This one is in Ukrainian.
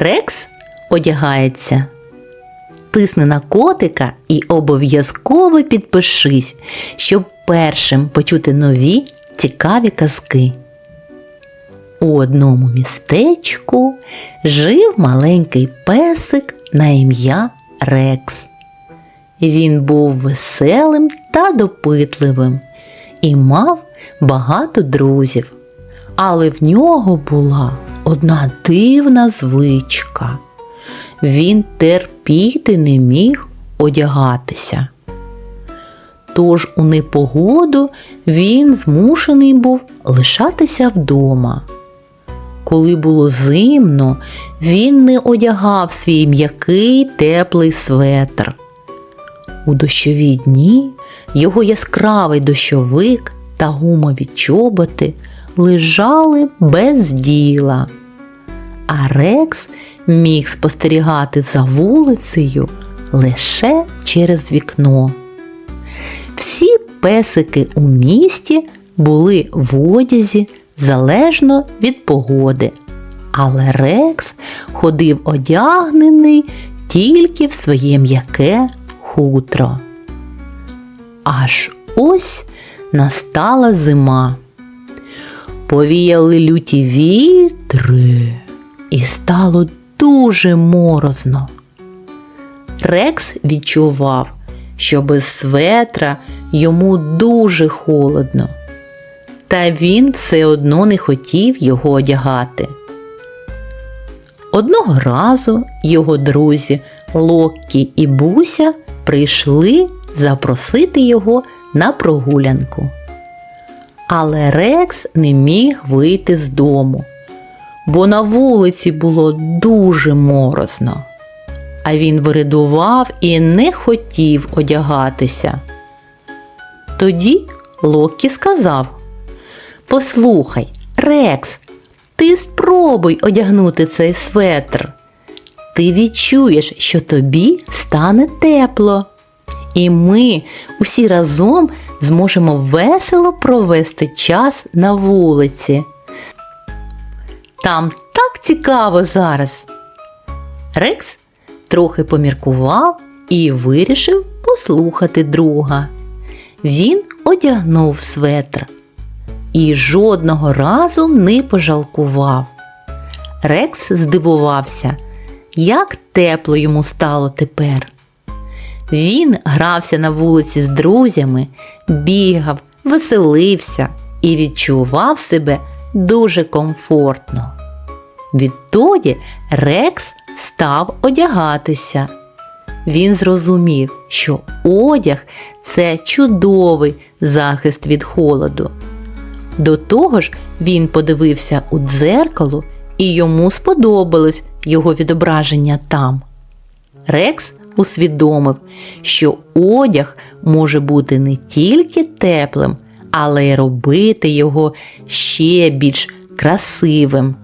Рекс одягається. Тисни на котика і обов'язково підпишись, щоб першим почути нові цікаві казки. У одному містечку жив маленький песик на ім'я Рекс. Він був веселим та допитливим і мав багато друзів. Але в нього була одна дивна звичка. Він терпіти не міг одягатися. Тож у непогоду він змушений був лишатися вдома. Коли було зимно, він не одягав свій м'який теплий светр. У дощові дні його яскравий дощовик та гумові чоботи лежали без діла. А Рекс міг спостерігати за вулицею лише через вікно. Всі песики у місті були в одязі залежно від погоди, але Рекс ходив одягнений тільки в своє м'яке хутро. Аж ось настала зима. Повіяли люті вітри, і стало дуже морозно. Рекс відчував, що без светра йому дуже холодно, та він все одно не хотів його одягати. Одного разу його друзі Локкі і Буся прийшли запросити його на прогулянку. Але Рекс не міг вийти з дому, бо на вулиці було дуже морозно. А він виридував і не хотів одягатися. Тоді Локкі сказав: Послухай, Рекс, ти спробуй одягнути цей светр. Ти відчуєш, що тобі стане тепло. І ми усі разом зможемо весело провести час на вулиці. Там так цікаво зараз. Рекс трохи поміркував і вирішив послухати друга. Він одягнув светр і жодного разу не пожалкував. Рекс здивувався, як тепло йому стало тепер. Він грався на вулиці з друзями, бігав, веселився і відчував себе дуже комфортно. Відтоді Рекс став одягатися. Він зрозумів, що одяг це чудовий захист від холоду. До того ж, він подивився у дзеркало, і йому сподобалось його відображення там. Рекс усвідомив, що одяг може бути не тільки теплим, але й робити його ще більш красивим.